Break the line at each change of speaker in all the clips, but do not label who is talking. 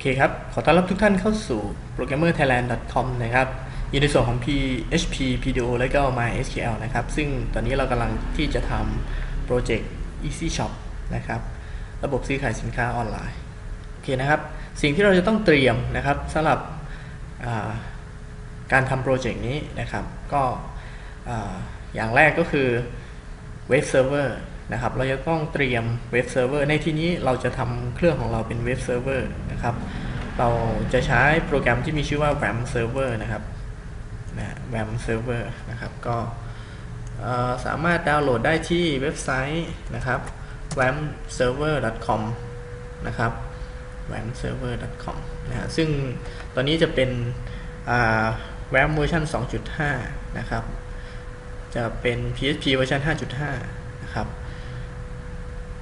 เคครับ ขอต้อนรับทุกท่านเข้าสู่ programmerthailand.com นะครับอยู่ในส่วนของ PHP PDO และก็ MySQL นะครับ ซึ่งตอนนี้เรากำลังที่จะทำโปรเจกต์ Easy Shop นะครับ ระบบซื้อขายสินค้าออนไลน์ โอเคนะครับ สิ่งที่เราจะต้องเตรียมนะครับสำหรับการทำโปรเจกต์นี้นะครับ ก็อย่างแรกก็คือเว็บเซิร์ฟเวอร์นะครับ เราจะต้องเตรียมเว็บเซิร์ฟเวอร์ ในที่นี้เราจะทำเครื่องของเราเป็นเว็บเซิร์ฟเวอร์ นะครับ เราจะใช้โปรแกรมที่มีชื่อว่า RAM Server นะครับนะ RAM Server นะครับก็สามารถดาวน์โหลดได้ที่เว็บไซต์นะครับ ramserver.com นะครับ ramserver.com นะฮะซึ่งตอนนี้จะเป็น RAM เวอร์ชัน2.5 นะครับ จะเป็น PHP เวอร์ชัน5.5 นะครับ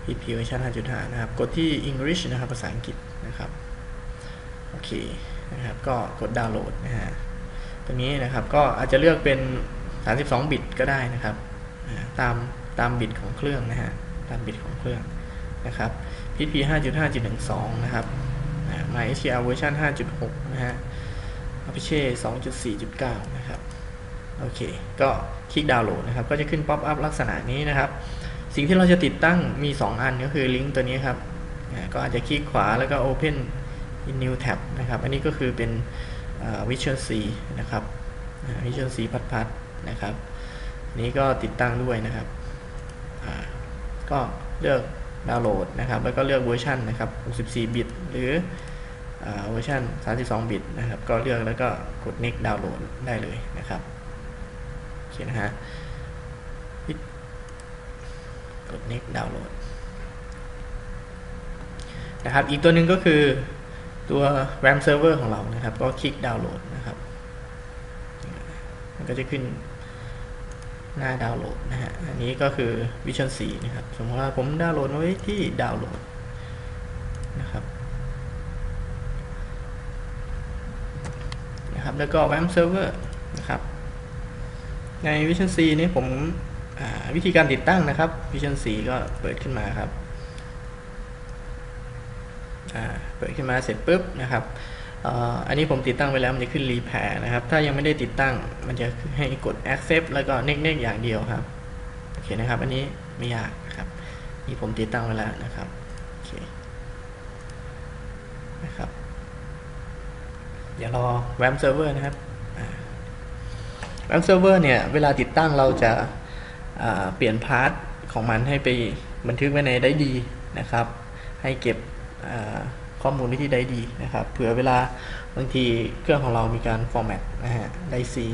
PHP เวอร์ชัน5.5 นะครับ กดที่ English นะครับ ภาษาอังกฤษนะครับ เคนะครับก็กดดาวน์โหลดนะฮะตรงนี้นะครับก็อาจจะเลือกเป็น 32 บิตก็ได้นะครับตามตามบิตของเครื่องนะฮะตามบิตของเครื่องนะครับ PHP 5.5.12 นะครับ MySQL เวอร์ชัน5.6 นะฮะ Apache 2.4.9 นะครับ โอเค ก็คลิกดาวน์โหลดนะครับ ก็จะขึ้นป๊อปอัพลักษณะนี้นะครับ สิ่งที่เราจะติดตั้งมี 2 อันก็คือลิงก์ตัวนี้ครับ ก็อาจจะคลิกขวาแล้วก็ Open in New Tab นะครับ อันนี้ก็คือเป็น Visual C นะครับ Visual C พัดพัดนะครับ นี้ก็ติดตั้งด้วยนะครับ ก็เลือกดาวน์โหลดนะครับ แล้วก็เลือกเวอร์ชันนะครับ 64 บิต หรือเวอร์ชัน32 บิตนะครับ ก็เลือกแล้วก็กด next ดาวน์โหลดได้เลยนะครับโอเคนะฮะกด next ดาวน์โหลดนะครับ อีกตัวหนึ่งก็คือ ตัว RAM server ของเรานะครับ ก็คลิกดาวน์โหลดนะครับ มันก็จะขึ้นหน้าดาวน์โหลดนะฮะ อันนี้ก็คือ Vision 4 นะครับ สมมติว่าผมดาวน์โหลดไว้ที่ดาวน์โหลดนะครับนะครับ แล้วก็ RAM server นะครับ ใน Vision C นี้ผมวิธีการติดตั้งนะครับ Vision C ก็เปิดขึ้นมาครับ เปิดขึ้นมาเสร็จปุ๊บนะครับอันนี้ผมติดตั้งไปแล้วมันจะขึ้น repair นะครับ ถ้ายังไม่ได้ติดตั้งมันจะให้กด accept แล้วก็เน็กๆอย่างเดียวครับ โอเคนะครับ อันนี้ไม่ยากครับ นี่ผมติดตั้งไว้แล้วนะครับ โอเค นะครับเดี๋ยวรอ RAM server นะครับ RAM server เนี่ย เวลาติดตั้งเราจะเปลี่ยนพาร์ทของมันให้ไปบันทึกไว้ในได้ดีนะครับ ให้เก็บ ข้อมูลว้ที่ได้ดีนะครับ เผื่อเวลาบางทีเครื่องของเรามีการฟอร์แมตนะฮะได้ซี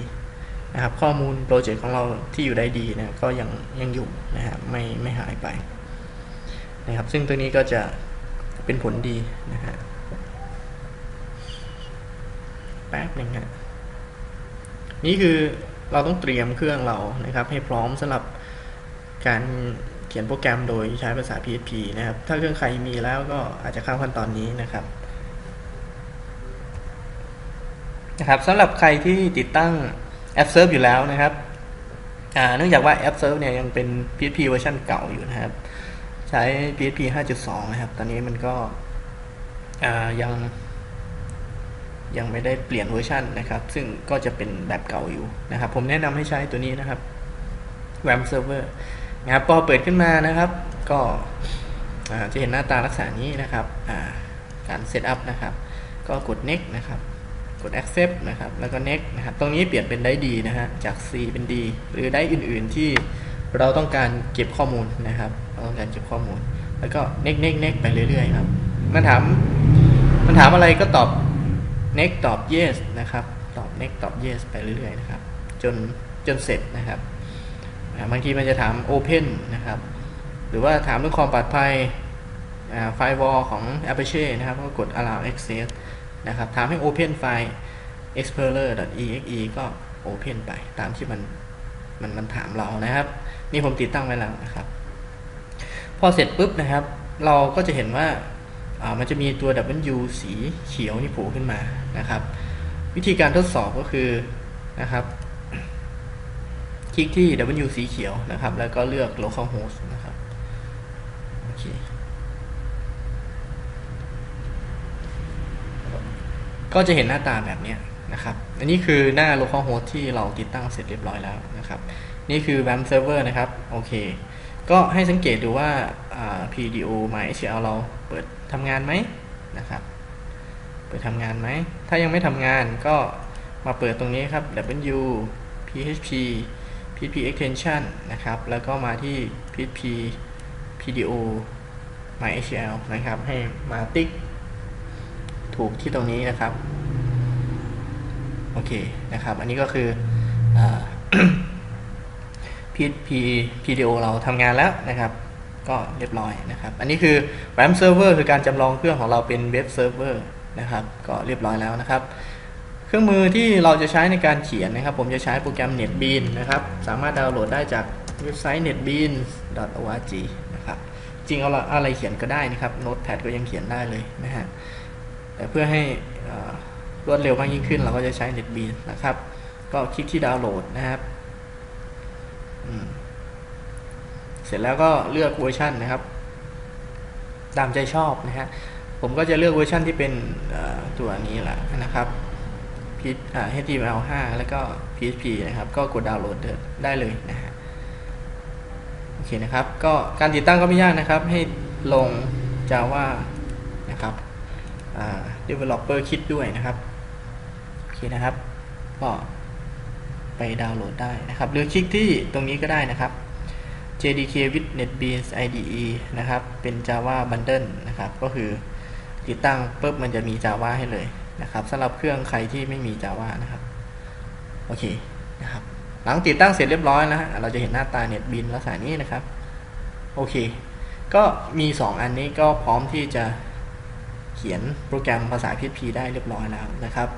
นะครับข้อมูลโปรเจกต์ของเราที่อยู่ได้ดีนะก็ยังยังอยู่นะฮะไม่ไม่หายไปนะครับซึ่งตัวนี้ก็จะเป็นผลดีนะฮะแป๊บหนึ่งฮะนี่คือเราต้องเตรียมเครื่องเรานะครับ ให้พร้อมสำหรับการ ขียนโปรแกรมโดยใช้ภาษา PHP นะครับ ถ้าเครื่องใครมีแล้วก็อาจจะเข้าขั้นตอนนี้นะครับนะครับสำหรับใครที่ติดตั้งแอปเซิร์ฟอยู่แล้วนะครับเนื่องจากว่าแอปเซิร์ฟเนี่ยยังเป็น PHP เวอร์ชันเก่าอยู่นะครับ ใช้ PHP 5.2 นะครับ ตอนนี้มันก็ยังยังไม่ได้เปลี่ยนเวอร์ชันนะครับ ซึ่งก็จะเป็นแบบเก่าอยู่นะครับ ผมแนะนำให้ใช้ตัวนี้นะครับ RAM Server นะครับพอเปิดขึ้นมานะครับ ก็จะเห็นหน้าตาลักษณะนี้นะครับการเซตอัพนะครับ ก็กด next นะครับ กด accept นะครับ แล้วก็ next นะครับ ตรงนี้เปลี่ยนเป็นได้ดีนะฮะ จาก C เป็น D หรือได้อื่น ๆ ที่เราต้องการเก็บข้อมูลนะครับ เราต้องการเก็บข้อมูล แล้วก็ next next next ไปเรื่อยๆครับ มันถาม มันถามอะไรก็ตอบ next ตอบ yes นะครับ ตอบ next ตอบ yes ไปเรื่อยๆนะครับ จน จนเสร็จนะครับ บางทีมันจะถาม open นะครับ หรือว่าถามเรื่องความปลอดภัยไฟล์ wall ของ Apache นะครับ ก็กด allow access นะครับ ถามให้ open ไฟล์ explorer.exe ก็ open ไปตามที่มันมันมันถามเรานะครับ นี่ผมติดตั้งไว้แล้วนะครับ พอเสร็จปุ๊บนะครับ เราก็จะเห็นว่ามันจะมีตัว W สีเขียวนี่โผล่ขึ้นมานะครับ วิธีการทดสอบก็คือนะครับ คลิกที่ W สีเขียวนะครับ แล้วก็เลือก localhost นะครับโอเคก็จะเห็นหน้าตาแบบนี้นะครับ อันนี้คือหน้า localhost ที่เราติดตั้งเสร็จเรียบร้อยแล้วนะครับ นี่คือ WAMP server นะครับ โอเค ก็ให้สังเกตดูว่า PDO MySQL เราเปิดทำงานไหมนะครับ เปิดทำงานไหม ถ้ายังไม่ทำงานก็มาเปิดตรงนี้ครับ W PHP PHP extension นะครับ แล้วก็มาที่ PHP PDO MySQL นะครับ ให้มาติ๊กถูกที่ตรงนี้นะครับ โอเคนะครับ อันนี้ก็คืออ PHP PDO เราทำงานแล้วนะครับ ก็เรียบร้อยนะครับ อันนี้คือ RAM Server คือการจำลองเครื่องของเราเป็นเว็บเซิร์ฟเวอร์นะครับ ก็เรียบร้อยแล้วนะครับ ครื่องมือที่เราจะใช้ในการเขียนนะครับ ผมจะใช้โปรแกรม NetBean นะครับ สามารถดาวน์โหลดได้จากเว็บไซต์ netbeans.org นะครับ จริงเอาอะไรเขียนก็ได้นะครับ Notepad ก็ยังเขียนได้เลยนะฮะ แต่เพื่อให้รวดเร็วมากยิ่งขึ้น เราก็จะใช้ NetBeans นะครับ ก็คลิกที่ดาวน์โหลดนะครับ เสร็จแล้วก็เลือกเวอร์ชันนะครับ ตามใจชอบนะฮะ ผมก็จะเลือกเวอร์ชันที่เป็นตัวนี้แหละนะครับ HTML5 แล้วก็ PHP นะครับ ก็กดดาวน์โหลดได้เลยนะฮะโอเคนะครับ ก็การติดตั้งก็ไม่ยากนะครับ ให้ลง Java นะครับ Developer Kit ด้วยนะครับโอเคนะครับ ก็ไปดาวน์โหลดได้นะครับ หรือคลิกที่ตรงนี้ก็ได้นะครับ JDK with NetBeans IDE นะครับ เป็น Java Bundle นะครับ ก็คือติดตั้งปุ๊บมันจะมี Java ให้เลย นะครับสำหรับเครื่องใครที่ไม่มี Java นะครับโอเคนะครับหลังติดตั้งเสร็จเรียบร้อยนะฮะเราจะเห็นหน้าตา NetBeans ลักษณะนี้นะครับโอเค ก็มี 2 อันนี้ก็พร้อมที่จะเขียนโปรแกรมภาษา PHP ได้เรียบร้อยแล้วนะครับ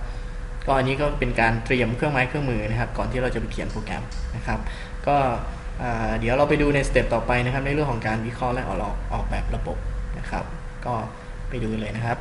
ก็อันนี้ก็เป็นการเตรียมเครื่องไม้เครื่องมือนะครับ ก่อนที่เราจะไปเขียนโปรแกรมนะครับ ก็เดี๋ยวเราไปดูในสเต็ปต่อไปนะครับ ในเรื่องของการวิเคราะห์และออกออกแบบระบบนะครับ ก็ไปดูเลยนะครับ